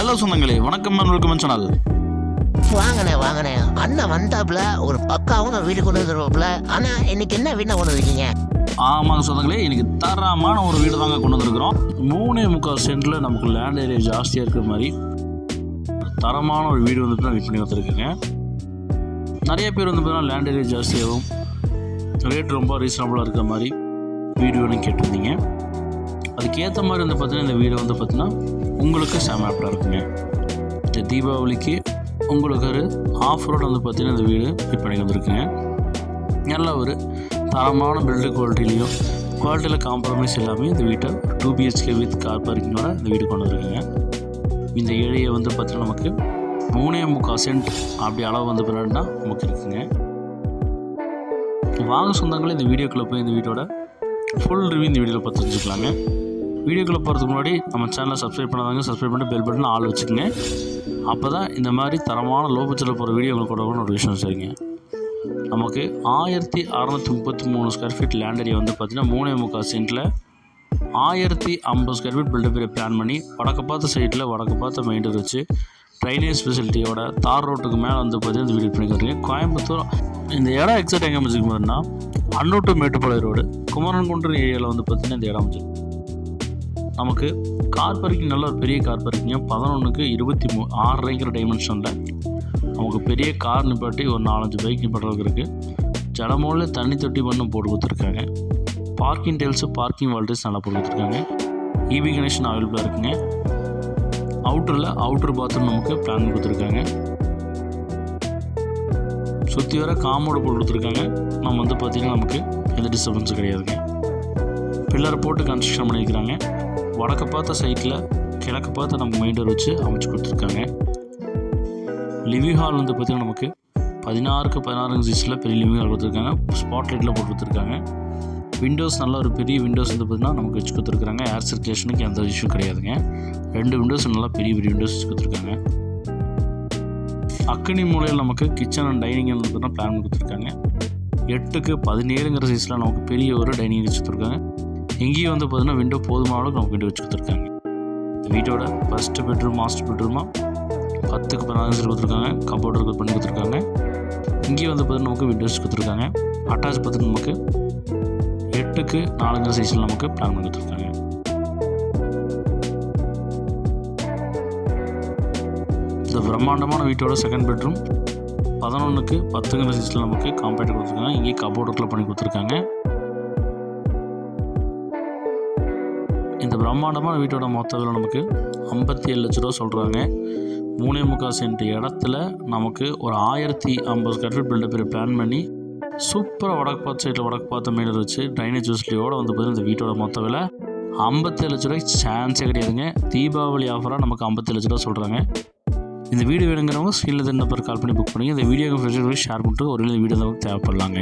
Hello சொந்தங்களே வணக்கம் welcome channel. வாங்கண்ணே வாங்கண்ணே அண்ணன் வந்தாப்புல ஒரு பக்காவும் வீடு கொண்டு வந்துருவாப்புல. ஆனா இன்னைக்கு என்ன வீணா கொண்டு வந்திருக்கீங்க? ஆமாங்க சொந்தங்களே இன்னைக்கு தரமான ஒரு வீடு தாங்க கொண்டு வந்திருக்கிறோம். மூணே முக்கால் சென்டில் நமக்கு லேண்ட் ஏரியா ஜாஸ்தியாக இருக்கிற மாதிரி தரமான ஒரு வீடு வந்து தான் வெயிட் பண்ணி வந்திருக்குங்க நிறைய பேர் வந்து பார்த்தீங்கன்னா லேண்ட் ஏரியா ஜாஸ்தியாகவும் ரேட் ரொம்ப ரீசனபுளாக இருக்கிற மாதிரி வீடு வேணும் கேட்டிருந்தீங்க. அதுக்கேற்ற மாதிரி வந்து பார்த்தீங்கன்னா இந்த வீடு வந்து பார்த்தீங்கன்னா உங்களுக்கு செம ஆப்டாக இருக்குங்க. இந்த தீபாவளிக்கு உங்களுக்கு ஒரு ஆஃப் ரோட் வந்து பார்த்தீங்கன்னா இந்த வீடு ஃபிட் பண்ணி வந்திருக்குங்க. நல்ல ஒரு தரமான பில்டு குவாலிட்டிலையும் குவாலிட்டியில் காம்ப்ரமைஸ் எல்லாமே இந்த வீட்டை டூ பிஹெச்கே வித் கார் பார்க்கிங்கோட இந்த வீடு கொண்டு வந்துருக்குங்க. இந்த ஏரியா வந்து பார்த்தீங்கன்னா நமக்கு மூணே முக்கால் சென்ட் அப்படி அளவு வந்து பின்னாடினா நமக்கு இருக்குங்க. வாங்க சொந்தங்களே இந்த வீடியோக்குள்ளே போய் இந்த வீட்டோட ஃபுல் ரிவ்யூ இந்த வீடியோவில் பார்த்து தெரிஞ்சுக்கலாங்க. வீடியோக்குள்ளே போகிறதுக்கு முன்னாடி நம்ம சேனலை சப்ஸ்கிரைப் பண்ணாதாங்க சப்ஸ்கிரைப் பண்ணிட்டு பெல் பட்டன் ஆள் வச்சுக்கோங்க. அப்போ தான் இந்த மாதிரி தரமான லோ பட்ஜெட்டில் போகிற வீடியோ உங்களுக்கு கூட ஒரு விஷயம் சரிங்க நமக்கு ஆயிரத்தி அறநூற்றி முப்பத்தி மூணு ஸ்கொயர் ஃபீட் லேண்ட் ஏரியா வந்து பார்த்திங்கன்னா மூணே முக்கால் சென்ட்டில் ஆயிரத்தி ஐம்பது square feet buildup area plan பண்ணி வடக்கு பார்த்த சைட்டில் வடக்கு பார்த்த மெயின் வச்சு ட்ரைனேஜ் ஃபெசிலிட்டியோட தார் ரோட்டுக்கு மேலே வந்து பார்த்தீங்கன்னா இந்த வீடியோ பண்ணிக்கிறீங்க கோயம்புத்தூர் இந்த இடம் எக்ஸாக்ட் எங்கே அமைச்சிருக்க மாதிரினா அன்னூட்டு மேட்டுப்பாளைய மேட்டுப்பாளையம் ரோடு குமரன்குன்றம் ஏரியாவில் வந்து பார்த்தீங்கன்னா இந்த இடம் அமைச்சிருக்கு நமக்கு கார் பார்க்கிங் நல்ல ஒரு பெரிய கார் பார்க்கிங்க பதினொன்றுக்கு இருபத்தி மூ ஆறரைங்கிற டைமென்ஷனில் நமக்கு பெரிய கார் நிப்பாட்டி ஒரு நாலஞ்சு பைக் நிப்பாட்டுறதுக்கு இருக்குது ஜலமோலில் தண்ணி தொட்டி பண்ணும் போட்டு கொடுத்துருக்காங்க. பார்க்கிங் டெயில்ஸு பார்க்கிங் வால்டேஸ் நல்லா போட்டு கொடுத்துருக்காங்க. இபி கனெக்ஷன் அவைலபிளாக இருக்குங்க. அவுட்டரில் அவுட்டர் பாத்ரூம் நமக்கு பிளான் கொடுத்துருக்காங்க. சுற்றி வர காமோடு போட்டு கொடுத்துருக்காங்க. நம்ம வந்து பார்த்திங்கன்னா நமக்கு எந்த டிஸ்டர்பன்ஸும் கிடையாதுங்க. பில்லரை போட்டு கன்ஸ்ட்ரக்ஷன் பண்ணியிருக்கிறாங்க. வடக்கு பார்த்த சைட்டில் கிழக்கு பார்த்து நமக்கு மைண்டர் வச்சு அமைச்சு கொடுத்துருக்காங்க. லிவிங் ஹால் வந்து பார்த்திங்கன்னா நமக்கு பதினாறுக்கு பதினாறு சைஸில் பெரிய லிவிங் ஹால் கொடுத்துருக்காங்க. ஸ்பாட் லைட்டில் போட்டு கொடுத்துருக்காங்க. விண்டோஸ் நல்ல ஒரு பெரிய விண்டோஸ் வந்து பார்த்திங்கன்னா நமக்கு வச்சு கொடுத்துருக்காங்க. ஏர் சர்க்குலேஷனுக்கு எந்த இஷ்யூ கிடையாதுங்க. ரெண்டு விண்டோஸ் நல்லா பெரிய பெரிய விண்டோஸ் வச்சு கொடுத்துருக்காங்க. அக்கனி மூலையில் நமக்கு கிச்சன் அண்ட் டைனிங் வந்து பார்த்தீங்கன்னா பிளான் கொடுத்துருக்காங்க. எட்டுக்கு பதினேழுங்கிற சைஸில் நமக்கு பெரிய ஒரு டைனிங் வச்சு கொடுத்துருக்காங்க. இங்கேயும் வந்து பார்த்தீங்கன்னா விண்டோ போதுமான அளவுக்கு நமக்கு விண்டோ வச்சு கொடுத்துருக்காங்க. வீட்டோட ஃபஸ்ட்டு பெட்ரூம் மாஸ்டர் பெட்ரூமாக பத்துக்கு பதினாறு கொடுத்துருக்காங்க. கபோர்டு பண்ணி கொடுத்துருக்காங்க. இங்கேயும் வந்து பார்த்தீங்கன்னா நமக்கு விண்டோஸ் கொடுத்துருக்காங்க. அட்டாச் பார்த்தீங்கன்னா நமக்கு எட்டுக்கு நாலுங்கிற சைஸில் நமக்கு பிளான் பண்ணி கொடுத்துருக்காங்க. இந்த பிரம்மாண்டமான வீட்டோட செகண்ட் பெட்ரூம் பதினொன்றுக்கு பத்துங்கிற சைஸில் நமக்கு காம்பேக்ட் கொடுத்துருக்காங்க. இங்கே கபோர்டுக்குள்ள பண்ணி கொடுத்துருக்காங்க. இந்த பிரம்மாண்டமான வீட்டோட மொத்த விலை நமக்கு ஐம்பத்தி ஏழு லட்ச ரூபா சொல்கிறாங்க மூணே முக்கால் சென்ட் இடத்துல நமக்கு ஒரு ஆயிரத்தி ஐம்பது ஸ்கொயர் ஃபீட் பில்டப் பிளான் பண்ணி சூப்பராக வடக்கு பார்த்த சைடில் வடக்கு பார்த்த மேலே வச்சு ட்ரைனேஜ் ஃபெசிலிட்டியோட வந்து பார்த்தீங்கன்னா இந்த வீட்டோட மொத்த விலை ஐம்பத்தேழு லட்ச ரூபாய்க்கு சான்ஸே கிடையாதுங்க. தீபாவளி ஆஃபராக நமக்கு ஐம்பத்தேழு லட்ச ரூபா சொல்கிறாங்க இந்த வீடியோ வேணுங்கிறவங்க ஸ்க்ரீனில் நம்பர் கால் பண்ணி புக் பண்ணி இந்த வீடியோ ஃப்ரெண்ட்ஸ் ஷேர் பண்ணிட்டு ஒரு வீடியோ நமக்கு தேவைப்படலாங்க.